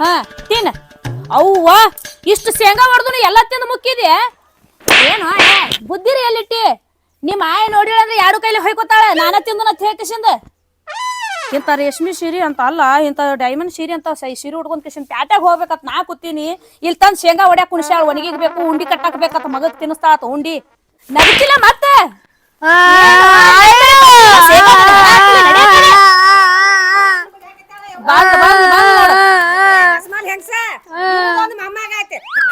ಹಾ ತಿನ್ನ ಅವ್ವ, ಇಷ್ಟು ಶೇಂಗಾ ಹೊಡೆದು ಎಲ್ಲ ತಿಂದು ಮುಕ್ಕಿದೆ ಏನು ಬುದ್ಧಿ ಬುದ್ಧಿರಿ ಎಲ್ಲಿಟ್ಟಿ? ನಿಮ್ಮ ಆಯ ನೋಡಿಳಂದ್ರೆ ಯಾರು ಕೈಲಿ ಹೊಯ್ಕೋತಾಳ? ನಾನ ತಿಂದು ನಾ ಹೇಳ್ಕಿಸಿಂದ ಇಂಥ ರೇಷ್ಮೆ ಸೀರೆ ಅಂತ ಅಲ್ಲ, ಇಂಥ ಡೈಮಂಡ್ ಸೀರೆ ಅಂತ ಸೀರೆ ಉಡ್ಕೊಂಡ್ ಕಿಶನ್ ಪ್ಯಾಟ್ಯಾಗ ಹೋಗ್ಬೇಕತ್, ನಾ ಕೂತೀನಿ. ಇಲ್ಲಿ ತಂದ್ ಶೇಂಗಾ ಹೊಡ್ಯಾಕ ಕುಣಿಸ್ಯಾಳ ಒಣಗಿಗ್ಬೇಕು, ಉಂಡಿ ಕಟ್ಟಾಕ್ ಮಗಕ್ ತಿನ್ನಿಸ್ತಾಳತ್ತ ಉಂಡಿ. ನಗತಿಲ್ಲ ಮತ್ತೆ ಶೇಂಗಾ ಹಾಕ್ಲಿ, ನಡಿ ಆ ಕಡೆ. ಬಂದ್ ಬಂದ್ ಬಂದ್ ನೋಡು.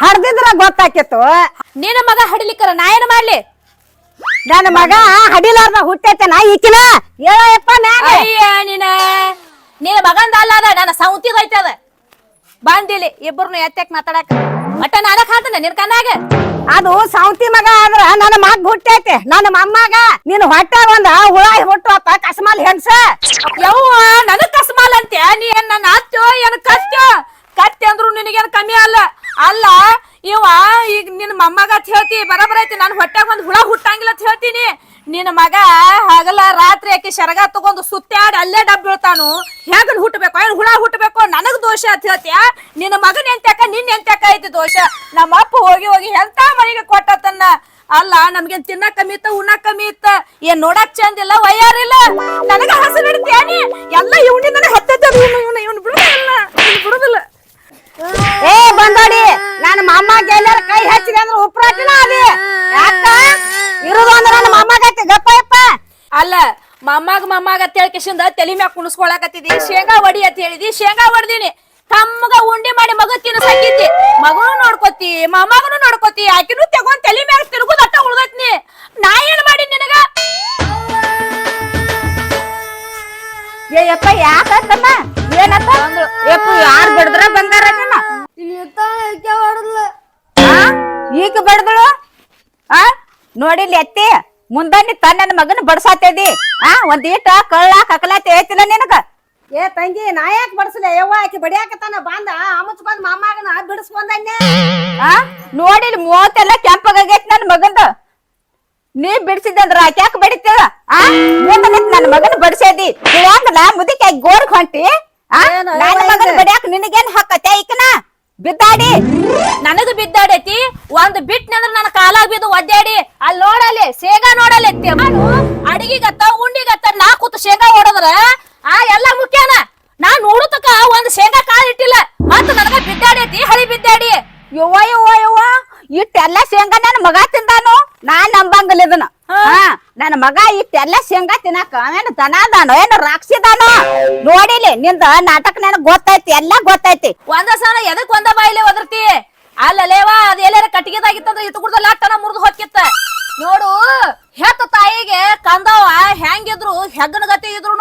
ಹಡ್ದಿದ್ರ ಗೊತ್ತಾಕಿತ್ತು ನಿನ್ನ ಮಗ ಹಡಿಲಿಕ್ಕರ ನಾ ಏನ್ ಮಾಡ್ಲಿ ನನ್ನ ಮಗ ಹಡಿಲಾರ್ದ ಹುಟ್ಟೈತನ ಈಕಿನ? ಹೇಳಪ್ಪ ಮ್ಯಾಗ. ಅಯ್ಯ ನೀನ. ಮಗಂದ ಅಲ್ಲ ಅದ ನನ್ನ ಸೌತಿ ಅದ. ಬಂದಿಲಿ ಇಬ್ಬರು ಎತ್ತಕ್ ಮಾತಾಡಕ. ಮಟ್ಟ ನಾನ ಹಾತನ ನಿನ್ ಕಣ್ಣಾಗ? ಅದು ಸೌತಿ ಮಗ ಆದ್ರ ನನ್ನ ಮಗ ಹುಟ್ಟೈತೆ. ನನ್ನ ಮೊಮ್ಮಗ ನೀನು ಹೊಟ್ಟಾಗ ಒಂದ ಹುಳ ಹುಟ್ಟು ಅಪ್ಪ ಕಸ್ಮಾಲ್ ಹೆಣ್ಸ. ಯವ್ವ ನನಗ್ ಕಸ್ಮಾಲ್ ಅಂತ್ಯ? ನೀ ಏನ್ ನನ್ನ ಅತ್ತೋ ಏನ್ ಕತ್ತೋ ಕತ್ತೆ ಅಂದ್ರು ನಿನಗೇನು ಕಮ್ಮಿ ಅಲ್ಲ? ಅಲ್ಲ, ಇವ ಈಗ ನಿನ್ ಮಮ್ಮಗ ಅಂತ ಹೇಳ್ತಿ, ಬರಬರ ಐತಿ, ನಾನು ಹೊಟ್ಟೆಗ್ ಒಂದ್ ಹುಳ ಹುಟ್ಟಂಗಿಲ್ಲ ಅಂತ ಹೇಳ್ತೀನಿ. ನಿನ್ನ ಮಗ ಹಗಲ ರಾತ್ರಿ ಆಕಿ ಶರಗ ತಗೊಂಡು ಸುತ್ತಾಡಿ ಅಲ್ಲೇ ಡಬ್ ಬೀಳ್ತಾನು. ಹೆಂಗ್ ಹುಟ್ಟಬೇಕು? ಏನ್ ಹುಳ ಹುಟ್ಟಬೇಕು? ನನಗ್ ದೋಷ ಅಂತ ಹೇಳ್ತೀಯ? ನಿನ್ನ ಮಗನ ಎಂತ್ಯಾಕ ನಿನ್ ಎಂತ್ಯಾಕ ಐತಿ ದೋಷ? ನಮ್ಮ ಅಪ್ಪ ಹೋಗಿ ಹೋಗಿ ಎಂತ ಮನೆಗೆ ಕೊಟ್ಟತನ್ನ? ಅಲ್ಲ ನಮ್ಗೆ ತಿನ್ನ ಕಮ್ಮಿ ಇತ್ತ, ಉಣ್ಣ ಕಮ್ಮಿ ಇತ್ತ? ಏನ್ ನೋಡಕ್ ಚಂದ ಇಲ್ಲ ವಯ್ಯಾರಿಲ್ಲ ನನಗ ಹಸು ನಡಿತ್ಯಾನಿ ಎಲ್ಲ ಇವನಿಂದನೇ ಹತ್ತದ ಇವನು ಇವನು ಇವನು ಬಿಡುದಿಲ್ಲ ಬಿಡುದಿಲ್ಲ. ಏ ಬಂದೋಡಿ. ನನ್ನ ಮೊಮ್ಮಗ ಎಲ್ಲಾರ ಕೈ ಹಚ್ಚಿದೆ ಅಂದ್ರೆ ಉಪ್ರಾಟಿನ ಅದಿ. ಯಾಕ? ಇರೋದು ಅಂದ್ರೆ ನನ್ನ ಮೊಮ್ಮಗ ಐತಿ ಗಪ್ಪ ಯಪ್ಪ. ಅಲ್ಲ ಮಾಮಾಗ ಮಾಮಾಗ ಅಂತ ಹೇಳಿ ಕಿಶಿಂದ ತಲೆ ಮ್ಯಾಗ ಕುಣಿಸ್ಕೊಳಕತ್ತಿದಿ. ಶೇಂಗಾ ಹೊಡಿ ಅಂತ ಹೇಳಿದಿ. ಶೇಂಗಾ ಒಡ್ದಿನಿ ತಮ್ಮಗ ಉಂಡಿ ಮಾಡಿ ಮಗ ತಿನ್ನಸಾಕಿದ್ದಿ ಮಗನು ನೋಡ್ಕೊತಿ ಮಾಮಾಗನು ನೋಡ್ಕೊತಿ. ಆಕಿನೂ ತಗೊಂಡ್ ತಲೆ ಮ್ಯಾಗ ತಿರುಗುದ ಅಟ್ಟ ಉಳ್ದೈತ್ನಿ ನಾ ಏನ್ ಮಾಡಿ ನಿನಗ? ಏ ಯಪ್ಪ ಯಾಕಂತಮ್ಮ ಏನಪ್ಪ ಯಪ್ಪ ಯಾರ್ ನೋಡಿಲ್ಲ ಎತ್ತಿ ಮುಂದನ್ನ ತನ್ನ ಮಗನ ಬಡ್ಸಾತೇದಿ? ಆ ಒಂದೀಟ ಕಳ್ಳಾಕ ಕಳ್ಳ ಕಕಲಾತಿ ಐತಿಲ್ಲ ನಿನಗ? ಏ ತಂಗಿ ನಾ ಯಾಕೆ ಬಡಿಸಲೇ? ಯವ್ವ ಆಕಿ ಬಡಿಯಾಕತ್ತಾನ ಬಂದ ಬಂದ್ ಮಾಮಾಗನ ಬಿಡಿಸ್ಕೊಂಡನ್ನೆ. ಆ ನೋಡಿಲ್ ಮೂವತ್ತೆಲ್ಲ ಕೆಂಪಗಾಗೈತಿ ನನ್ ಮಗಂದ. ನೀ ಬಿಡ್ಸಿದಂದ್ರ ಯಾಕ ಬಡಿತೀವ ಆ ಮುಂದ ನಿಂತ್ ನನ್ ಮಗನ ಬಡಿಸೇದಿ? ಯಾಕಲ್ಲ ಮುದಿಕೆ ಗೋರ್ಗ್ ಹೊಂಟಿ? ಆ ನನ್ನ ಮಗನ? ಬಡಿಯಾಕ ನಿನಗೇನ್ ಹಾಕತ್ತೆ ಈಕನ? ಬಿದ್ದಾಡಿ? ನನಗ ಬಿದ್ದಾಡೈತಿ? ಒಂದ್ ಬಿಟ್ನಂದ್ರ ನನ್ನ ಕಾಲಾಗ ಬಿದ್ದು ಒದ್ದಾಡಿ. ಅಲ್ಲಿ ನೋಡಲಿ, ಶೇಂಗಾ ನೋಡಲಿ ನಾನು ಅಡಿಗೆಗತ್ತ ಉಂಡಿಗತ್ತ ನಾ ಕೂತು ಶೇಂಗಾ ಓಡದ್ರ ಆ ಎಲ್ಲ ಮುಖ್ಯನ. ನಾ ನೋಡುತ್ತಕ ಒಂದ್ ಶೇಂಗಾ ಕಾಳು ಇಟ್ಟಿಲ್ಲ. ಮತ್ತ ನನಗ ಬಿದ್ದಾಡೈತಿ, ಹಳಿ ಬಿದ್ದಾಡಿ. ಯವ್ವ ಯವ್ವ ಯವ್ವ, ಇಟ್ಟೆಲ್ಲ ಶೇಂಗಾ ನನ್ ಮಗ ತಿಂದಾನು? ನಾ ನಂಬಂಗಲ್ಲ ಇದನ್ನ. ಹಾ. ನನ್ನ ಮಗ ಇಟ್ಟೆಲ್ಲ ಶೇಂಗಾ ತಿನ್ನಾಕ. ಅವೇನು ದನ ಅದಾನೋ ಏನು ರಾಕ್ಷಿದಾನೋ? ನೋಡಿಲಿ ನಿಂದ ನಾಟಕ ನನಗ್ ಗೊತ್ತೈತಿ ಎಲ್ಲ ಗೊತ್ತೈತಿ. ಒಂದ ಸಲ ಎದಕ್ ಒಂದ ಬಾಯಿಲೆ ಒದರ್ತಿ? ಅಲ್ಲಲೇವಾ ಅದ ಎಲ್ಲಾರ ಕಟ್ಟಿಗೆದಾಗಿತ್ತಂದ್ರ ಇತ್ತು ಕುಡ್ದ ಲಾಟನ ಮುರಿದು ಹೊಕ್ಕಿತ್ತ ನೋಡು ಹೆತ್ತ ತಾಯಿಗೆ ಕಂದವ ಹೆಂಗಿದ್ರು ಹೆಗ್ಗನ ಗತಿ ಇದ್ರು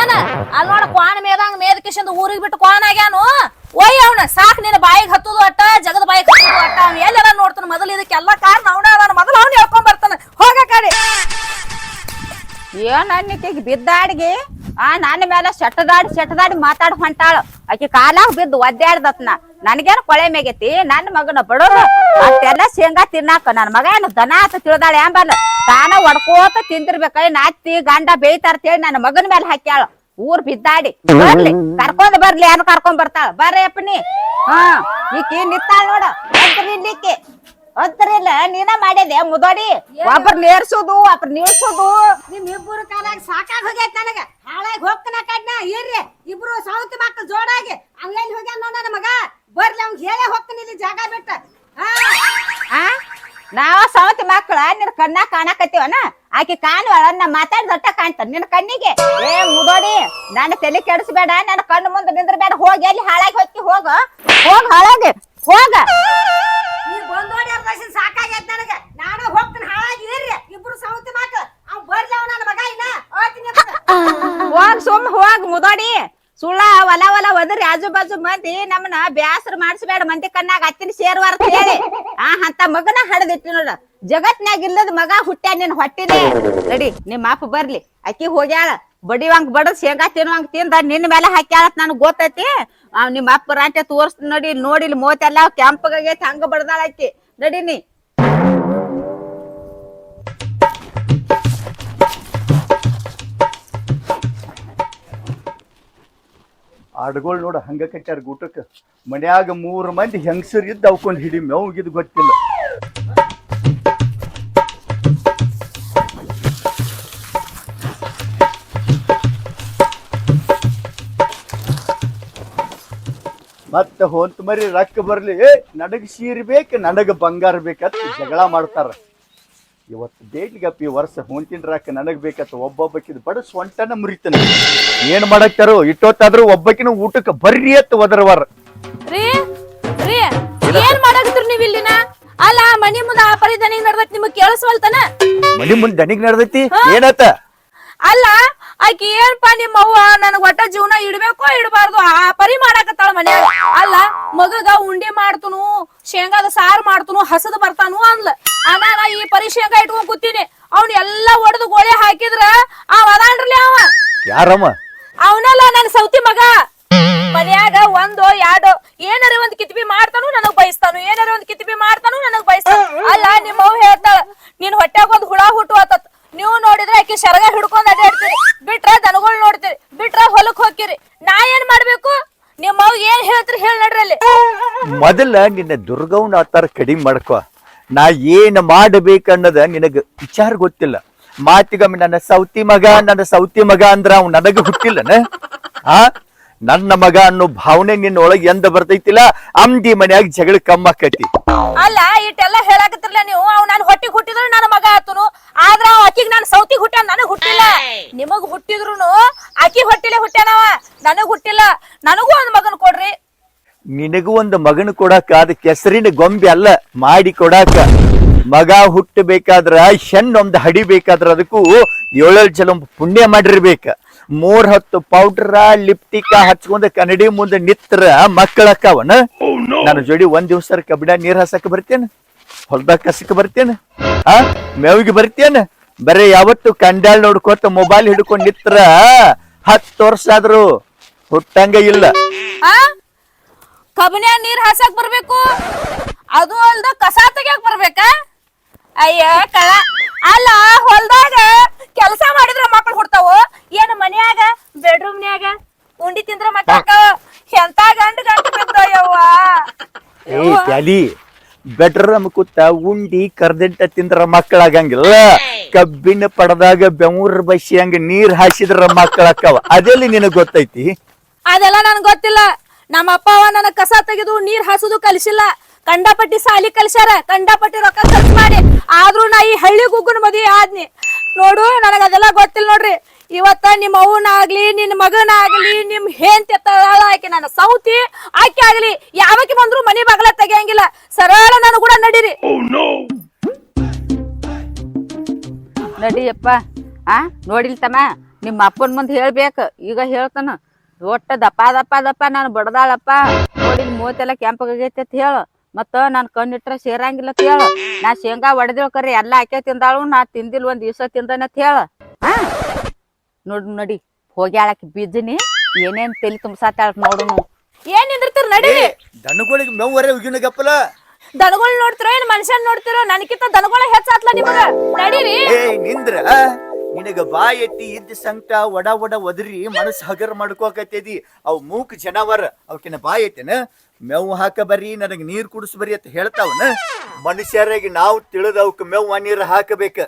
ಏನ? ಅಲ್ಲಿ ನೋಡ ಕ್ವಾಣ ಮೇದಂಗ ಮೇದ ಕಿಶಂದ ಊರಿಗೆ ಬಿಟ್ಟು ಕ್ವಾಣ ಆಗ್ಯಾನು. ಒಯ್ ಅವನ ಸಾಕ್ ನಿನ್ನ ಬಾಯಿಗೆ ಹತ್ತುದು ಅಟ್ಟ ಜಗದ ಬಾಯಿಗೆ ಹತ್ತುದು ಅಟ್ಟ. ಅವ್ನ ಎಲ್ಲಾರ ನೋಡ್ತಾನ ಮೊದಲು ಇದಕ್ಕೆಲ್ಲ ಕಾರಣ ಅವ್ನು. ಏನ್ ಬಿದ್ದಾಡ್ಗಿ ಬಿದ್ದಾಡಿಗೆ? ಆ ನನ್ನ ಮೇಲೆ ಸೆಟ್ಟದಾಡಿ ಸೆಟ್ಟದಾಡಿ ಮಾತಾಡ್ ಹೊಂಟಾಳ. ಆಕಿ ಕಾಲಾಗ ಬಿದ್ದು ಒದ್ದಾಡ್ದತ್ನ. ನನ್ಗೇನು ಕೊಳೆ ಮೇಗೈತಿ? ನನ್ನ ಮಗನ ಬಡೋರು. ಅಷ್ಟೆಲ್ಲ ಶೇಂಗಾ ತಿನ್ನಾಕ. ನನ್ನ ಮಗ ಏನು ದನ ಅಂತ ತಿಳಿದಾಳ ಎಂಬಲ್ಲ ತಾನ ಒಡ್ಕೋತ ತಿಂದಿರ್ಬೇಕ. ನಾತಿ ಗಂಡ ಬೇಯ್ತಾರ ಹೇಳಿ ನನ್ನ ಮಗನ ಮೇಲೆ ಹಾಕ್ಯಾಳ. ಊರ್ ಬಿದ್ದಾಡಿ. ಬರ್ಲಿ. ಕರ್ಕೊಂಡ್ ಬರ್ಲಿ. ಏನ್ ಕರ್ಕೊಂಡ್ ಬರ್ತಾಳ. ಬರ್ರಿ ಅಪ್ಪನಿ ಹಾ, ಈಕಿ ನಿತ್ತಾಳ ನೋಡ. ನಿಲ್ಲಿಕ್ಕೆ ಒತ್ತರಿಲ್ಲ ನೀನ ಮಾಡಿದೆ ಮುದೋಡಿ. ಒಬ್ರ ನೇರ್ಸೋದು ಒಬ್ರ ನಿಲ್ಸೋದು. ನಿಮ್ ಇಬ್ಬರು ಕಾಲಾಗ ಸಾಕಾಗ್ ಹೋಗೈತ್ ನನಗ. ಹಾಳಾಗಿ ಹೋಗ್ತಾನ ಕಡ್ನ ಇರ್ರಿ. ಇಬ್ರು ಸೌತಿ ಮಕ್ಕಳು ಜೋಡಾಗಿ. ಅಲ್ಲೇ ಎಲ್ಲಿ ಹೋಗ್ಯಾನ ನೋಡ ನನ್ನ ಮಗ? ಬರ್ಲಿ ಅವ್ನ್ ಹೇಳೇ ಹೋಗ್ತಾನ ಇಲ್ಲಿ ಜಾಗ ಬಿಟ್ಟ. ನಾವ ಸೌತಿ ಮಕ್ಕಳ ನಿನ್ ಕಣ್ಣ ಕಾಣಕತ್ತೀವನ? ಆಕಿ ಕಾಣುವಳ ನಾ ದೊಡ್ಡ ಕಾಣ್ತಾನ ನಿನ್ ಕಣ್ಣಿಗೆ. ಏ ಮುದೋಡಿ ನನ್ನ ತಲೆ ಕೆಡಿಸ್ಬೇಡ ನನ್ನ ಕಣ್ಣು ಮುಂದೆ ನಿಂದ್ರಬೇಡ. ಹೋಗಿ ಎಲ್ಲಿ ಹಾಳಾಗಿ ಹೋಗಿ ಹೋಗ. ಹೋಗ ಹಾಳಾಗಿ ಮುದೋಡಿ, ಸುಳ್ಳ ಹೊಲ ಹೊಲ ಒದರಿ ಆಜು ಬಾಜು ಮಂದಿ ನಮ್ಮನ್ನ ಬ್ಯಾಸರ ಮಾಡಿಸ್ಬೇಡ, ಮಂದಿ ಕಣ್ಣಾಗ ಹತ್ತಿನ ಸೇರ್ವಾರ ಹೇಳಿ ಆ, ಅಂತ ಮಗನ ಹಡದಿಟ್ಟು ನೋಡ. ಜಗತ್ನಾಗ ಇಲ್ಲದ ಮಗ ಹುಟ್ಟ ನಿನ್ ಹೊಟ್ಟಿಲಿ. ನಡಿ ನಿಮ್ಮ ಅಪ್ಪ ಬರ್ಲಿ. ಅಕ್ಕಿ ಹೋಗ್ಯಾಳ, ಬಡಿವಂಗ್ ಬಡದ್ ಶೇಂಗಾ ತಿನ್ನುವಂಗ್ ತಿಂದ ನಿನ್ನ ಮೇಲೆ ಹಾಕ್ಯಾಳ ನನಗ್ ಗೊತ್ತೈತಿ. ನಿಮ್ಮ ಅಪ್ಪ ರಾಂಟೆ ತೋರ್ಸ್ ನೋಡಿ ನೋಡಿ ಇಲ್ಲಿ ಮೋತೆಲ್ಲ ಕೆಂಪಗಾಗೈತಿ ಹಂಗ ಬಡ್ದಾಳ ಅಕ್ಕಿ. ನಡಿ ನೀ. ಆಡುಗಳು ನೋಡು ಹಂಗೆ ಕಟ್ಟಾರ ಗೂಟಕ್ಕೆ. ಮನ್ಯಾಗ ಮೂರು ಮಂದಿ ಹೆಂಗಸರು ಇದ್ದು ಅವಕೊಂಡ್ ಹಿಡಿ ಮೇವ್ಗಿದ್ ಗೊತ್ತಿಲ್ಲ. ಮತ್ತೆ ಹೊಂತ ಮರಿ ರೊಕ್ಕ ಬರಲಿ. ನನಗೆ ಸೀರೆ ಬೇಕು, ನನಗೆ ಬಂಗಾರ ಬೇಕಂತ ಜಗಳ ಮಾಡ್ತಾರ. ಇವತ್ತು ಬೇಡ್ಲಿಗಪ್ಪ ಈ ವರ್ಷ ಹೊಂತಿನ ನನಗೆ ನನಗ್ ಬೇಕತ್ತ ಒಬ್ಬೊಬ್ಬಕ್ಕಿದ್ ಬಡ ಸ್ವಂಟನ ಮುರಿತಾನೆ. ಏನ್ ಮಾಡಕ್ತಾರೋ? ಇಟ್ಟೊತ್ತಾದ್ರೂ ಒಬ್ಬಕಿನ ಊಟಕ್ಕೆ ಬರ್ರಿ ಅತ್ತ ಒದರವಾರ. ರೀ ರೀ ಏನ್ ಮಾಡಾಕತ್ರಿ ನೀವ್ ಇಲ್ಲಿನ? ಅಲ್ಲ ಮನಿ ಮುಂದ ಆ ಪರಿ ದನಿಗ್ ನಡ್ದೈತಿ ನಿಮಗ್ ಕೇಳಿಸ್ವಲ್ತನ? ಮನಿ ಮುಂದ್ ದನಿಗ್ ನಡ್ದೈತಿ? ಏನತ್ತ? ಅಲ್ಲ ಆಕಿ ಏನ್ಪಾ ನಿಮ್ಮ ಅವ್ವ? ನನಗ್ ಒಟ್ಟ ಜೀವನ ಇಡ್ಬೇಕೋ ಇಡಬಾರ್ದು? ಆ ಪರಿ ಮಾಡಾಕತ್ತಾಳ ಮನ್ಯಾಗ. ಅಲ್ಲ ಮಗಗ ಉಂಡಿ ಮಾಡ್ತನು ಶೇಂಗಾದ ಸಾರು ಮಾಡ್ತನು ಹಸದ್ ಬರ್ತಾನು ಅಂದ್ಲ. ಅನಾಗ ಈ ಪರಿ ಶೇಂಗಾ ಇಟ್ಕೊಂಡ್ ಕೂತೀನಿ. ಅವ್ನ ಎಲ್ಲಾ ಒಡೆದು ಗೋಳೆ ಹಾಕಿದ್ರ ಅವ ಅದಾನ್ರಲಿ ಅವ. ಯಾರಮ್ಮ? ಅವನಲ್ಲ ನನ್ ಸೌತಿ ಮಗ. ಮನ್ಯಾಗ ಒಂದು ಎರಡು ಏನಾರ ಒಂದ್ ಕಿತ್ಬಿ ಮಾಡ್ತಾನು ನನಗ್ ಬಯಸ್ತಾನು. ಏನಾರ ಒಂದ್ ಕಿತ್ಬಿ ಮಾಡ್ತಾನು ನನಗ್ ಬಯಸ್ತಾನು. ಅಲ್ಲ ನಿಮ್ಮ ಅವ್ ಹೇಳ್ತಾಳ ನಿನ್ ಹೊಟ್ಯಾಗ ಒಂದ್ ಹುಳ ಹುಟ್ಟು ಆತತ್ ನೀವು ನೋಡಿದ್ರೆ ಆಕಿ ಶರಗ ಹಿಡ್ಕೊಂಡ್ ಅಡ್ಡಾಡ್ತೀರಿ ಬಿಟ್ರ ದನಗಳು ನೋಡ್ತೀರಿ. ಬಿಟ್ರ ಹೊಲಕ್ ಹೋಗ್ತೀರಿ. ನಾ ಏನ್ ಮಾಡ್ಬೇಕು? ನಿಮ್ಮ ಅವ್ವ ಏನ್ ಹೇಳ್ತೀರಿ ಹೇಳ ನಡ್ರಲ್ಲಿ ಮೊದಲ ನಿನ್ನ ದುರ್ಗವ್ನ ಆತರ ಕಡಿಮೆ ಮಾಡ್ಕೊ. ನಾ ಏನ್ ಮಾಡ್ಬೇಕನ್ನದ ನಿನಗ ವಿಚಾರ ಗೊತ್ತಿಲ್ಲ. ಮಾತಿಗೊಮ್ಮೆ ನನ್ನ ಸೌತಿ ಮಗ, ನನ್ನ ಸೌತಿ ಮಗ ಅಂದ್ರ ಅವ್ ನನಗ ಹುಟ್ಟಿಲ್ಲನ? ಆ? ನನ್ನ ಮಗ ಅನ್ನೋ ಭಾವನೆ ನಿನ್ನ ಒಳಗೆ ಎಂದ ಬರ್ತೈತಿಲ್ಲ? ಅಂದಿ ಮನ್ಯಾಗ ಜಗಳ ಕಮ್ಮ ಆಕತಿ. ಅಲ್ಲ ಇಟ್ಟೆಲ್ಲ ಹೇಳಾಕತ್ತಿರ್ಲ ನೀವು. ಅವ್ ನನ್ ಹೊಟ್ಟಿ ಹುಟ್ಟಿದ್ರು ನನ್ನ ಮಗ ಆತನು. ಆದ್ರ ಅಕ್ಕಿಗೆ ಆಕಿಗ್ ಸೌತಿ ಸೌತಿಗ್ ಹುಟ್ಟ ನನಗ್ ಹುಟ್ಟಿಲ್ಲ. ನಿಮಗ್ ಹುಟ್ಟಿದ್ರು ಆಕಿ ಹೊಟ್ಟಿಲೆ ಹುಟ್ಟ್ಯಾನವ. ನನಗ್ ಹುಟ್ಟಿಲ್ಲ. ನನಗೂ ಒಂದ್ ಮಗನ್ ಕೊಡ್ರಿ. ನಿನಗೂ ಒಂದು ಮಗನ ಕೊಡಾಕ ಅದ ಕೆಸರಿನ ಗೊಂಬೆ ಅಲ್ಲ ಮಾಡಿ ಕೊಡಾಕ. ಮಗ ಹುಟ್ಟಬೇಕಾದ್ರ ಹೆಣ್ಣೊಂದು ಹಡಿಬೇಕಾದ್ರ ಅದಕ್ಕೂ ಏಳೇಳು ಜಲ ಪುಣ್ಯ ಮಾಡಿರ್ಬೇಕ. ಮೂರ್ ಹತ್ತು ಪೌಡ್ರ ಲಿಪ್ಟಿಕ ಹಚ್ಕೊಂಡ ಕನ್ನಡಿ ಮುಂದೆ ನಿತ್ರ ಮಕ್ಕಳಕ್ಕವನ ನನ್ನ ಜೋಡಿ ಒಂದ್ ದಿವ್ಸ ಕಬ್ಬಿಡ ನೀರ್ ಹಸಕ್ ಬರ್ತೇನೆ. ಹೊಲ್ದಾಗ ಕಸಕ್ ಬರ್ತೇನೆ. ಆ ಮೇವಿಗೆ ಬರ್ತೇನೆ. ಬರೀ ಯಾವತ್ತು ಕಂಡ್ಯಾಳ್ ನೋಡ್ಕೋತ ಮೊಬೈಲ್ ಹಿಡ್ಕೊಂಡ್ ನಿತ್ರ ಹತ್ತು ವರ್ಷ ಆದ್ರು ಹುಟ್ಟಂಗ ಇಲ್ಲ. ಆ? ಕಬ್ನ್ಯಾಗ ನೀರ್ ಹಾಸಕ್ ಬರ್ಬೇಕು? ಅದು ಅಲ್ದ ಕಸ ತೆಗಿಯಕ್ ಬರ್ಬೇಕಾ? ಅಯ್ಯ ಕಳ. ಅಲ್ಲ ಹೊಲ್ದಾಗ ಕೆಲಸ ಮಾಡಿದ್ರ ಮಕ್ಕಳು ಹುಡ್ತಾವ ಏನ್ ಮನ್ಯಾಗ ಬೆಡ್ರೂಮ್ನ್ಯಾಗ ಉಂಡಿ ತಿಂದ್ರ ಮಕ್ಕಳ ಎಂತ ಗಂಡ ಗಂಡ ಬಿದ್ದಯ್ಯವ್ವ ಏ ಬೆಡ್ರೂಮ್ ಕೂತ ಉಂಡಿ ಕರ್ದಿಟ್ಟ ತಿಂದ್ರ ಮಕ್ಕಳಾಗಂಗಿಲ್ಲ. ಕಬ್ಬಿನ ಪಡದಾಗ ಬೆವೂರ್ ಬಸಿ ಹಂಗ ನೀರ್ ಹಾಸಿದ್ರ ಮಕ್ಕಳಕ್ಕವ ಅದೆಲ್ಲಿ ನಿನಗ್ ಗೊತ್ತೈತಿ? ಅದೆಲ್ಲ ನನ್ ಗೊತ್ತಿಲ್ಲ. ನಮ್ಮ ಅಪ್ಪ ಅವ ನನಗ್ ಕಸ ತೆಗೆದು ನೀರ್ ಹಾಸುದು ಕಲಿಸಿಲ್ಲ. ಕಂಡಪಟ್ಟಿ ಸಾಲಿ ಕಲ್ಸ್ಯಾರ. ಕಂಡಪಟ್ಟಿ ರೊಕ್ಕ ಖರ್ಚು ಮಾಡಿ. ಆದ್ರೂ ನಾ ಈ ಹಳ್ಳಿ ಗುಗ್ಗನ ಮದಿ ಆದ್ನಿ. ನೋಡು, ನನಗ ಅದೆಲ್ಲ ಗೊತ್ತಿಲ್ಲ ನೋಡ್ರಿ. ಇವತ್ತ ನಿಮ್ಮ ಮಗನ ನಿನ್ನ ಮಗನಾಗ್ಲಿ, ನಿಮ್ ಹೆಂಡತಿ ಆಕೆ ನನ್ನ ಸೌತಿ ಆಕೆ ಆಗ್ಲಿ. ಯಾವಕ್ಕೆ ಬಂದ್ರು ಮನಿ ಬಾಗಲ ತೆಗಿಯಂಗಿಲ್ಲ. ಸರಳ ನಾನು ಕೂಡ ನಡೀರಿ. ನಡಿಯಪ್ಪ. ಆ, ನೋಡಿಲ್ ತಮ್ಮ, ನಿಮ್ಮ ಅಪ್ಪನ ಮುಂದೆ ಹೇಳ್ಬೇಕು. ಈಗ ಹೇಳ್ತಾನ ಒಟ್ಟ ದಪ್ಪ ದಪ್ಪ ದಪ್ಪ, ನಾನು ಬಡದಾಳಪ್ಪ. ನೋಡಿ ಮೂವತ್ತೆಲ್ಲ ಕೆಂಪಗೈತೆ ಅಂತ ಹೇಳು. ಮತ್ತ ನಾನ್ ಕಣ್ಣಿಟ್ರ ಸೇರಂಗಿಲ್ಲ ಅಂತ ಹೇಳು. ನಾ ಶೇಂಗಾ ಒಡೆದಿಳ್ ಕರೆ ಎಲ್ಲಾ ಆಕೆ ತಿಂದಾಳು ನಾ ತಿಂದಿಲ್ ಒಂದ್ ದಿವ್ಸ ತಿಂದನ ಅಂತ ಹೇಳು. ನೋಡ್ ನಡಿ ಹೋಗ್ಯಾಳಕ್ ಬೀಜನಿ ಏನೇನ್ ತಲಿ ತುಂಬಸಾತಾಳ ನೋಡುನು ಏನ್ ನಿಂದಿರ್ತೀರ ನಡಿ. ದನಗಳಿಗೆ ದನಗಳು ನೋಡ್ತಿರೋ ಏನ್ ಮನುಷ್ಯನ್ ನೋಡ್ತಿರೋ? ನನಕಿಂತ ದನಗಳ ಹೆಚ್ಚಾತ್ಲ ನಿಮಗ. ನಡೀರಿ. ಏ ನಿಂದ್ರ? ನಿನಗ ಬಾಯ್ ಎತ್ತಿ ಇದ್ದ ಸಂಕಟ ಒಡ ಒಡ ಒದರಿ ಮನಸ್ಸು ಹಗರ್ ಮಾಡ್ಕೋಕತ್ತೇದಿ. ಅವ್ ಮೂಕ್ ಜನವರ ಅವಕಿನ ಬಾಯ್ ಎತ್ತೇನ ಮೇವು ಹಾಕ ಬರ್ರಿ, ನನಗೆ ನೀರ್ ಕುಡಿಸ್ ಬರ್ರಿ ಅಂತ ಹೇಳ್ತಾವನ. ಮನುಷ್ಯರಾಗಿ ನಾವು ತಿಳಿದ ಅವಕ್ ಮೇವು ನೀರ್ ಹಾಕಬೇಕ.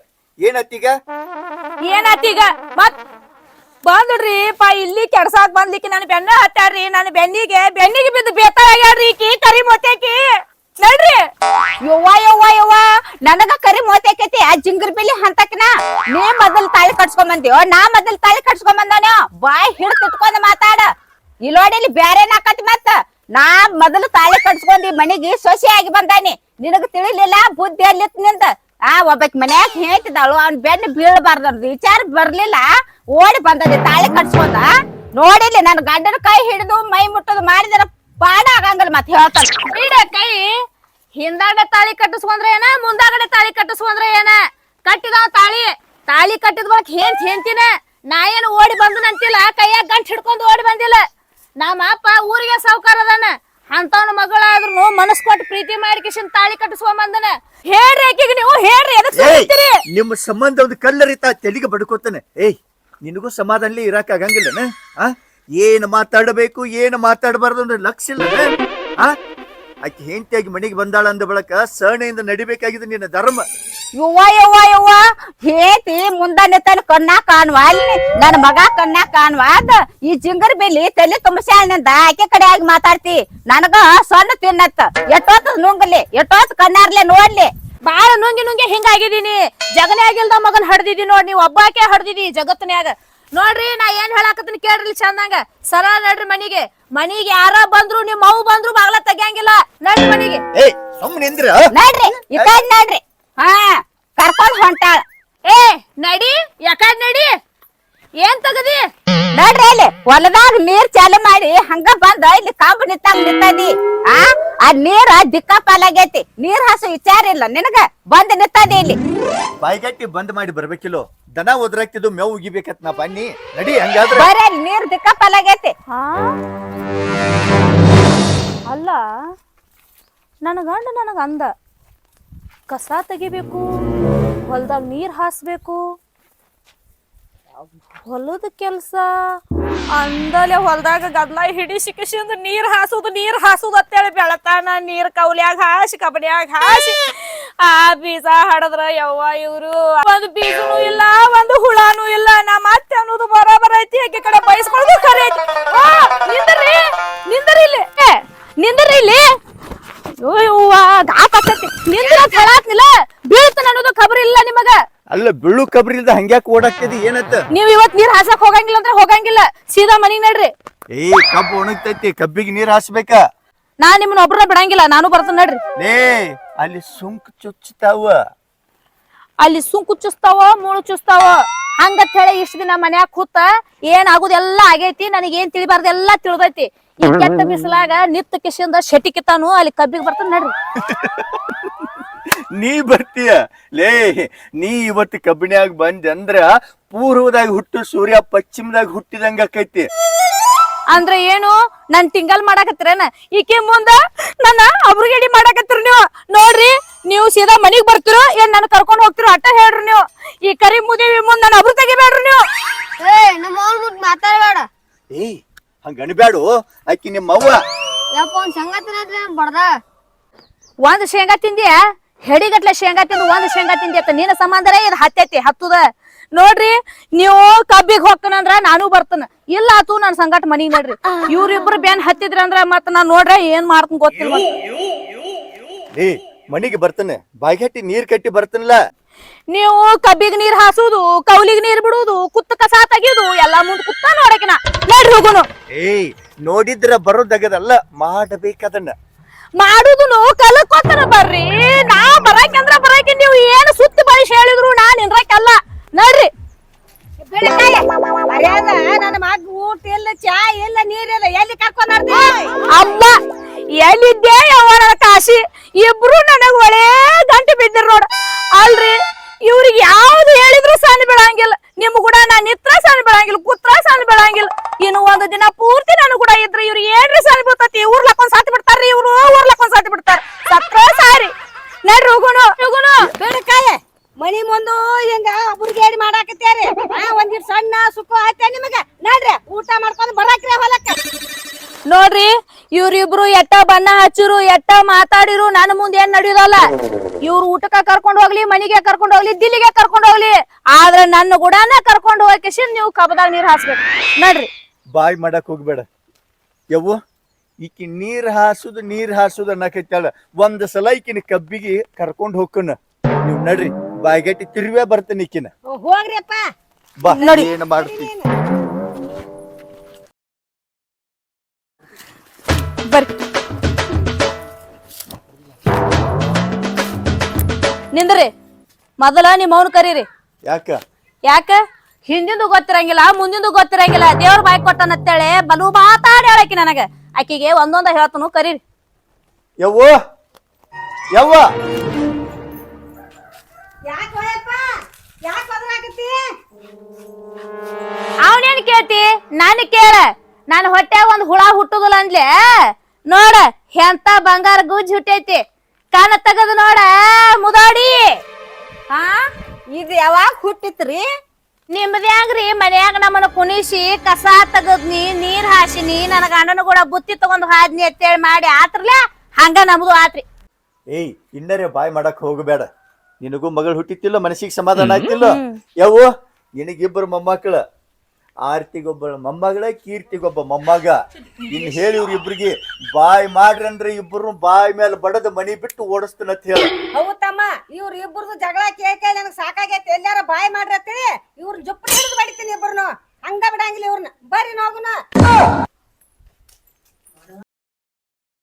ಏನತ್ತೀಗ? ಏನಾತೀಗ ಮತ್ ಬಂದ್ರಿ ಪಾ ಇಲ್ಲಿ ಕೆಡ್ಸಾಕ್ ಬಂದ್ಲಿಕ್ಕೆ ನನ್ನ ಬೆನ್ನ ಹತ್ತಾರ್ರಿ ನನ್ನ ಬೆನ್ನಿಗೆ ಬೆನ್ನಿಗೆ ಬಿದ್ದು ಬೇತಾಗ್ಯಾಡ್ರಿ ಕರಿ ಮೊತ್ತೇಕಿ ನಡ್ರಿ. ಯವ್ವ ಯವ್ವ ಯವ್ವ. ನನಗ ಕರಿ ಮೋತೇಕೈತಿ ಆ ಜಿಂಗರ್ ಬೆಲಿ ಹಂತಕ್ನ ನೀ ಮೊದಲ್ ತಾಳಿ ಕಟ್ಸ್ಕೊಂಡ್ ಬಂದಿಯೋ, ನಾ ಮೊದಲ್ ತಾಳಿ ಕಟ್ಸ್ಕೊಂಡ್ ಬಂದಾನ ಬಾಯ್ ಹಿಡ್ ತಿಟ್ಕೊಂಡ್ ಮಾತಾಡ. ಇಲ್ಲೋಡಿಲಿ ಬ್ಯಾರೆ ನಾಕತಿ ಮತ್ತ? ನಾ ಮೊದಲು ತಾಳಿ ಕಟ್ಸ್ಕೊಂಡಿ ಮನಿಗೆ ಸೊಸೆ ಆಗಿ ಬಂದಾನಿ. ನಿನಗ ತಿಳಿಲಿಲ್ಲ, ಬುದ್ಧಿ ಅಲ್ಲಿತ್ನಿಂದ. ಆ, ಒಬ್ಬಕ್ ಮನ್ಯಾಗ ಹೇಳ್ತಿದ್ದಾಳು, ಅವ್ನ ಬೆನ್ನ ಬೀಳ್ಬಾರ್ದು ವಿಚಾರ ಬರ್ಲಿಲ್ಲ, ಓಡಿ ಬಂದದಿ ತಾಳಿ ಕಟ್ಸ್ಕೊಂಡ. ನೋಡಿಲಿ ನನ್ ಗಂಡನ ಕೈ ಹಿಡಿದು ಮೈ ಮುಟ್ಟದು ಮಾಡಿದ್ರ ಪಾಡ ಆಗಂಗಲ್ ಮತ್ ಹೇಳ್ತಾನ ಬೀಡ ಕೈ ಹಿಂದಾಗಡೆ ತಾಳಿ ಕಟ್ಟಿಸ್ಕೊಂಡ್ರೆ ಏನ ಮುಂದಾಗಡೆ ತಾಳಿ ಕಟ್ಟಿಸ್ಕೊಂಡ್ರೆ ಏನ? ಕಟ್ಟಿದ ತಾಳಿ ತಾಳಿ ಕಟ್ಟಿದ ಬಳಕ ಹೇಂತ್ ಹೇಂತಿನ ನಾ ಏನು ಓಡಿ ಬಂದು ನಂತಿಲ್ಲ ಕೈಯಾಗ ಗಂಟ್ ಹಿಡ್ಕೊಂಡು ಓಡಿ ಬಂದಿಲ್ಲ. ನಮ್ಮ ಅಪ್ಪ ಊರಿಗೆ ಸಾವುಕಾರ ಅದಾನ. ಅಂತವನ ಮಗಳಾದ್ರು ಮನಸ್ ಕೊಟ್ಟು ಪ್ರೀತಿ ಮಾಡಿ ಕಿಶನ್ ತಾಳಿ ಕಟ್ಟಿಸ್ಕೊಂಡ್ ಬಂದನ. ಹೇಳ್ರಿ ಆಕಿಗೆ ನೀವು ಹೇಳ್ರಿ ಎದಕ್ಕೆ ನಿಮ್ಮ ಸಂಬಂಧ ಒಂದು ಕಲ್ಲರಿತ ತೆಲಿಗೆ ಬಡ್ಕೋತಾನೆ. ಏಯ್ ನಿನಗೂ ಸಮಾಧಾನಲಿ ಇರಾಕ ಆಗಂಗಿಲ್ಲನ? ಆ? ಏನ್ ಮಾತಾಡಬೇಕು, ಏನು ಮಾತಾಡಬಾರ್ದು ಅಂದ್ರೆ ಲಕ್ಷ ಇಲ್ಲ ಆಕೆ ಹೆಂಡತಿಯಾಗಿ ಮನೆಗೆ ಬಂದಾಳ ಅಂದ ಬಳಕ ಸಹನೆಯಿಂದ ನಡಿಬೇಕಾಗಿದೆ ನಿನ್ನ ಧರ್ಮ. ಯುವ ಯುವ ಯುವ ಹೇತಿ ಮುಂದಾನೆ ತನ್ನ ಕಣ್ಣ ಕಾಣುವ, ಅಲ್ಲಿ ನನ್ನ ಮಗ ಕಣ್ಣ ಕಾಣುವ, ಅದ ಈ ಜಿಂಗರ್ ಬೆಲಿ ತಲೆ ತುಂಬಸ್ಯಾಳಿನಿಂದ ಆಕೆ ಕಡೆ ಆಗಿ ಮಾತಾಡ್ತಿ. ನನಗ ಸಣ್ಣ ತಿನ್ನತ್ತ ಎಷ್ಟೊತ್ತು ನುಂಗ್ಲಿ ಎಷ್ಟೊತ್ತು ಕಣ್ಣಾರ್ಲೆ ನೋಡ್ಲಿ. ಬಾಳ ನುಂಗಿ ನುಂಗಿ ಹಿಂಗಾಗಿದೀನಿ ಜಗನೇ ಆಗಿಲ್ದ ಮಗನ್ ಹಡ್ದಿದಿ ನೋಡ್, ನೀವ್ ಒಬ್ಬಾಕೆ ಹಡ್ದಿದಿ ಜಗತ್ತಿನ್ಯಾಗ. ನೋಡ್ರಿ ನಾ ಏನ್ ಹೇಳಾಕತ್ತೀನಿ ಕೇಳ್ರಿ ಚಂದಂಗ. ಸರ ನಡ್ರಿ ಮನಿಗೆ. ಮನಿಗೆ ಯಾರ ಬಂದ್ರು ನಿಮ್ ಮೌ ಬಂದ್ರು ಬಾಗ್ಲ ತೆಗಿಯಂಗಿಲ್ಲ. ನಡ್ರಿ ಮನಿಗೆ. ಏ ಸುಮ್ಮನೆ ನಿಂದ್ರ ನೋಡ್ರಿ ಈ ಕಡೆ ನೋಡ್ರಿ. ಹಾ ಕರ್ಕೊಂಡ್ ಹೊಂಟಾಳ. ಏ ನಡಿ ಯಾಕಡ್ ನಡಿ. ಏನ್ ತಗದಿ? ನೋಡ್ರಿ ಇಲ್ಲಿ ಹೊಲದಾಗ ನೀರ್ ಚಾಲು ಮಾಡಿ ಹಂಗ ಬಂದ ಇಲ್ಲಿ ಕಾಂಬ ನಿಂತಾಗ ನಿಂತದಿ. ಆ ಆ ನೀರ ದಿಕ್ಕಾಪಾಲಾಗೈತಿ ನೀರ್ ಹಸು ವಿಚಾರ ಇಲ್ಲ ನಿನಗ ಬಂದ್ ನಿಂತದಿ ಇಲ್ಲಿ. ಬಾಯ್ಗಟ್ಟಿ ಬಂದ್ ಮಾಡಿ ಬರ್ಬೇಕಿಲ್ಲೋ? ದನ ಒದ್ರಾಕ್ತಿದ್ದು ಮೇವು ಉಗಿಬೇಕತ್ ನಾ ಬನ್ನಿ. ನಡಿ ಹಂಗಾದ್ರೆ. ಬರೀ ನೀರ್ ದಿಕ್ಕಾಪಾಲಾಗೈತಿ ಹಾ? ಅಲ್ಲ ನನ್ನ ಗಂಡ ನನಗ ಅಂದ ಕಸ ತೆಗಿಬೇಕು ಹೊಲ್ದಾಗ ನೀರ್ ಹಾಸ್ಬೇಕು. ಹೊಲದ ಕೆಲ್ಸ ಅಂದಲೆ ಹೊಲ್ದಾಗ ಗದ್ಲ ಹಿಡಿ ಸಿಕ್ಕಿಸಿಂದ ನೀರ್ ಹಾಸುದು ನೀರ್ ಹಾಸುದು ಅಂತೇಳಿ ಬೆಳತಾನ ನೀರ್ ಕೌಲ್ಯಾಗ ಹಾಸಿ ಕಬನ್ಯಾಗ ಹಾಸಿ. ಆ ಬೀಜ ಹಾಡದ್ರ ಯವ್ವ ಇವ್ರು. ಒಂದು ಬೀಜನು ಇಲ್ಲ ಒಂದು ಹುಳಾನು ಇಲ್ಲ. ನಾ ಮತ್ತೆ ಅನ್ನೋದು ಬರೋಬರ ಐತಿ. ಆಕೆ ಕಡೆ ಬಯಸ್ಕೊಳ್ಳೋದು ಖರೆ ಐತಿ. ಆ, ನಿಂದ್ರಿ ನಿಂದ್ರಿ ಇಲ್ಲಿ. ನಿಂದ್ರಿ ಇಲ್ಲಿ. ಅಯ್ಯವ್ವ ಗಾಪ್ ಆಗ್ತೈತಿ ನಿಂದ್ರ ಅಂತ ಹೇಳಾತ್ನಿಲ್ಲ ಬೀಳ್ತಾನ ಅನ್ನೋದು ಖಬರ್ ಇಲ್ಲ ನಿಮಗ. ಅಲ್ಲ ಬಿಳು ಕಬ್ರಿ ಇಲ್ದ ಹಂಗ್ಯಾಕ್ ಓಡಾಕ್ತಿದಿ? ಏನತ್ತ? ನೀವ್ ಇವತ್ ನೀರ್ ಹಾಸಕ್ ಹೋಗಂಗಿಲ್ಲ ಅಂದ್ರೆ ಹೋಗಂಗಿಲ್ಲ. ಸೀದಾ ಮನಿಗ್ ನಡ್ರಿ. ಏ ಕಬ್ಬು ಒಣಗ್ತೈತಿ. ಕಬ್ಬಿಗೆ ನೀರ್ ಹಾಸ್ಬೇಕ? ನಾ ನಿಮ್ಮನ್ನ ಒಬ್ರನ್ನ ಬಿಡಂಗಿಲ್ಲ ನಾನು ಬರ್ತೇನೆ ನಡ್ರಿ. ಲೇ ಅಲ್ಲಿ ಸುಂಕ್ ಚುಚ್ಚುತ್ತಾವ ಅಲ್ಲಿ ಸುಂಕು ಚುಸ್ತಾವ ಮುಳು ಚುಸ್ತಾವ ಹಂಗತ್ ಹೇಳಿ ಇಷ್ಟ ದಿನ ಮನ್ಯಾಗ ಕೂತ ಏನ್ ಆಗುದೆಲ್ಲ ಆಗೈತಿ ನನಗೆ ಏನ್ ತಿಳಿಬಾರ್ದು ಎಲ್ಲಾ ತಿಳಿದೈತಿ. ಈ ಕೆಟ್ಟ ಬಿಸಿಲಾಗ ನಿತ್ತ ಕಿಶಿಂದ ಶೆಟಿ ಕಿತ್ತಾನು ಅಲ್ಲಿ ಕಬ್ಬಿಗೆ ಬರ್ತಾನ ನಡ್ರಿ. ನೀ ಬರ್ತೀಯ? ಲೇ ನೀ ಇವತ್ತು ಕಬ್ಬಿಣ್ಯಾಗ ಬಂದ್ ಅಂದ್ರ ಪೂರ್ವದಾಗ ಹುಟ್ಟು ಸೂರ್ಯ ಪಶ್ಚಿಮದಾಗ ಹುಟ್ಟಿದಂಗ ಆಕೈತಿ. ಅಂದ್ರೆ ಏನು? ನನ್ ತಿಂಗಲ್ ಮಾಡಾಕತ್ತೀರೇನ ಈಕೆ ಮುಂದ ನನ್ನ ಅಬ್ರುಗೇಡಿ ಮಾಡಾಕತ್ತೀರಿ ನೀವು? ನೋಡ್ರಿ ನೀವು ಸೀದಾ ಮನಿಗ್ ಬರ್ತಿರೋ ಏನ್ ನನ್ನ ಕರ್ಕೊಂಡ್ ಹೋಗ್ತಿರೋ ಅಟ್ಟ ಹೇಳ್ರಿ ನೀವು. ಈ ಕರಿ ಮುಂದೆ ಮುಂದ್ ನನ್ನ ಅಬ್ರು ತೆಗಿಬೇಡ್ರಿ ನೀವು. ಏ ನಮ್ಮ ಏಯ್ ಹಂಗ ಅನ್ಬ್ಯಾಡು. ಆಕಿ ನಿಮ್ಮ ಅವ್ವ ಯಪ್ಪ ಅವ್ನ ಸಂಗತಿನ ಬಡ್ದ? ಒಂದ್ ಶೇಂಗಾ ತಿಂದಿಯ? ಹೆಡಿಗಟ್ಲೆ ಶೇಂಗಾ ತಿಂದು ಒಂದ್ ಶೇಂಗಾ ತಿಂದಿ ಅತ್ತ ನೀನ ಸಂಬಂಧರೇ ಇದು ಹತ್ತೈತಿ ಹತ್ತದ? ನೋಡ್ರಿ ನೀವು ಕಬ್ಬಿಗೆ ಹೋಗ್ತಾನಂದ್ರ ನಾನು ಬರ್ತನ. ಇಲ್ಲ ಆತು ನನ್ ಸಂಗಟ ಮನಿಗ್ ನೋಡ್ರಿ. ಇವ್ರಿಬ್ರು ಬೇನ್ ಹತ್ತಿದ್ರ ಅಂದ್ರ ಮತ್ತ ನಾನ್ ನೋಡ್ರೆ ಏನ್ ಮಾಡ್ತೀನಿ ಗೊತ್ತಿಲ್ಲ. ಏ ಮನಿಗೆ ಬರ್ತಾನೆ. ಬಾಯ್ಗಟ್ಟಿ ನೀರ್ ಕಟ್ಟಿ ಬರ್ತಾನಲ್ಲ? ನೀವು ಕಬ್ಬಿಗ್ ನೀರ್ ಹಾಸುದು ಕೌಲಿಗ್ ನೀರ್ ಬಿಡುದು ಕುತ್ತ ಕಸ ತೆಗಿಯುದು ಎಲ್ಲಾ ಮುಂದ್ ಕುತ್ತ ನೋಡಕಿನ. ನೋಡ್ರಿ ಹೋಗುನು. ಏಯ್ ನೋಡಿದ್ರ ಬರೋದಗದಲ್ಲ ಮಾಡಬೇಕದನ್ನ. ಮಾಡುದು ಕಲ್ಕೋತಾರ ಬರ್ರಿ. ಬೆಳಕಾಯ ಮನಿ ಮುಂದು ಹಿಂಗ ಬುರ್ಗೇಡಿ ಮಾಡಾಕತ್ಯಾರಿ? ಆ ಒಂದಿಟ್ ಸಣ್ಣ ಸುಖ ಆಯ್ತ ನಿಮಗ? ನೋಡ್ರಿ ಊಟ ಮಾಡ್ಕೊಂಡು ಬರಾಕ್ರಿ ಹೊಲಕ್ಕ. ನೋಡ್ರಿ ಇವ್ರಿಬ್ರು ಎಟ್ಟ ಬಣ್ಣ ಹಚ್ಚಿರು ಎಟ್ಟ ಮಾತಾಡಿರು ನನ್ನ ಮುಂದೆ ಏನ್ ನಡೆಯುದಲ್ಲ? ಇವ್ರು ಊಟಕ್ಕ ಕರ್ಕೊಂಡು ಹೋಗ್ಲಿ ಮನಿಗೆ ಕರ್ಕೊಂಡ್ ಹೋಗ್ಲಿ ದಿಲ್ಲಿಗೆ ಕರ್ಕೊಂಡು ಹೋಗ್ಲಿ. ಆದ್ರೆ ನನ್ನ ಗುಡಾನ ಕರ್ಕೊಂಡ್ ಹೋಗಕ್ಕೆ ನೀವು ಕಬದಾಗ ನೀರ್ ಹಾಸ್ಬೇಕು. ನೋಡ್ರಿ. ಬಾಯ್ ಮಾಡಕ್ ಹೋಗ್ಬೇಡ. ಯವ್ವ ಈಕಿ ನೀರ್ ಹಾಸುದು ನೀರ್ ಹಾಸುದು ಅನ್ನಕೈತಾಳ ಒಂದ್ ಸಲ ಈಕಿನ ಕಬ್ಬಿಗೆ ಕರ್ಕೊಂಡ್ ಹೋಗ್ಕನ ನೀವ್ ನಡ್ರಿ ಬಾಯ್ಗಟ್ಟಿ ತಿರುವೇ ಬರ್ತೇನೆ ಈಕಿನ. ಹೋಗ್ರಿಪ್ಪ ಬಾ ನಡಿ. ಏನ್ ಮಾಡ್ತಿ? ಬರ್ರಿ. ನಿಂದ್ರಿ. ಮೊದಲ ನಿಮ್ಮ ಅವನು ಕರೀರಿ. ಯಾಕ? ಯಾಕ? ಹಿಂದಿಂದು ಗೊತ್ತಿರಂಗಿಲ್ಲ ಮುಂದಿಂದು ಗೊತ್ತಿರಂಗಿಲ್ಲ. ದೇವ್ರ ಬಾಯ್ ಕೊಟ್ಟನತ್ತೇಳೆ ಬಲು ಮಾತಾಡಿ ಹೇಳಕಿ ನನಗ. ಆಕಿಗೆ ಒಂದೊಂದ ಹೇಳ್ತನು ಕರೀರಿ. ಯವ್ವ ಯವ್ವ. ಯಾಕೆ ಹೋಯಪ್ಪ? ಯಾಕೆ ಬದಲಾಗತ್ತಿ? ಅವನೇನ್ ಕೇಳ್ತಿ? ನಾನು ಕೇಳ. ನಾನು ಹೊಟ್ಟೆ ಒಂದ್ ಹುಳ ಹುಟ್ಟುದಿಲ್ಲ ಅಂದ್ಲೆ. ನೋಡ ಎಂತ ಬಂಗಾರ ಗುಜ್ ಹುಟ್ಟೈತಿ. ಕಣ ತಗದು ನೋಡ ಮುದಾಡಿ. ಹಾ ಇದು ಯಾವಾಗ ಹುಟ್ಟಿತ್ರಿ? ನಿಮ್ದ್ಯಾಂಗ್ರಿ ಮನ್ಯಾಗ ನಮ್ಮನ್ನ ಕುಣಿಸಿ ಕಸ ತಗದ್ನಿ ನೀರ್ ಹಾಸಿನಿ ನನ್ನ ಗಂಡನ ಕೂಡ ಬುತ್ತಿ ತಗೊಂಡ್ ಹಾದ್ನಿ ಅಂತೇಳಿ ಮಾಡಿ ಆತ್ರಲ್ಲ ಹಂಗ ನಮ್ದು ಆತ್ರಿ. ಏಯ್ ಇನ್ನರೇ ಬಾಯ್ ಮಾಡಕ್ ಹೋಗಬೇಡ. ನಿನಗೂ ಮಗಳು ಹುಟ್ಟಿತ್ತಿಲ್ಲ ಮನಸ್ಸಿಗೆ ಸಮಾಧಾನ ಆಗ್ತಿಲ್ಲ. ಯಾವ ನಿನಗಿಬ್ಬರು ಮೊಮ್ಮಕ್ಕಳ ಆರ್ತಿಗೊಬ್ಬ ಮೊಮ್ಮಗಳ ಕೀರ್ತಿಗೊಬ್ಬ ಮೊಮ್ಮಗ. ಇನ್ ಹೇಳಿ ಇವ್ರಿಬ್ರಿಗೆ ಬಾಯಿ ಮಾಡ್ರಿ ಅಂದ್ರೆ ಇಬ್ಬರು ಬಾಯಿ ಮೇಲೆ ಬಡದ ಮನಿ ಬಿಟ್ಟು ಓಡಿಸ್ತೇನಂತ ಹೇಳ. ಹೌದ್ ತಮ್ಮ, ಇವ್ರ ಇಬ್ಬರದು ಜಗಳ ಕೇಳ್ ಕೇಳಿ ನನಗ್ ಸಾಕಾಗೈತಿ. ಎಲ್ಲಾರ ಬಾಯಿ ಮಾಡ್ರತ್ತೆ ಇವ್ರ ಜುಪ್ಪ ಹಿಡಿದು ಬಡಿತೀನಿ ಇಬ್ಬರನು ಹಂಗ ಬಿಡಂಗಿಲ್ಲ ಇವ್ರನ್ನ ಬರ್ರಿ ನೋಗುನ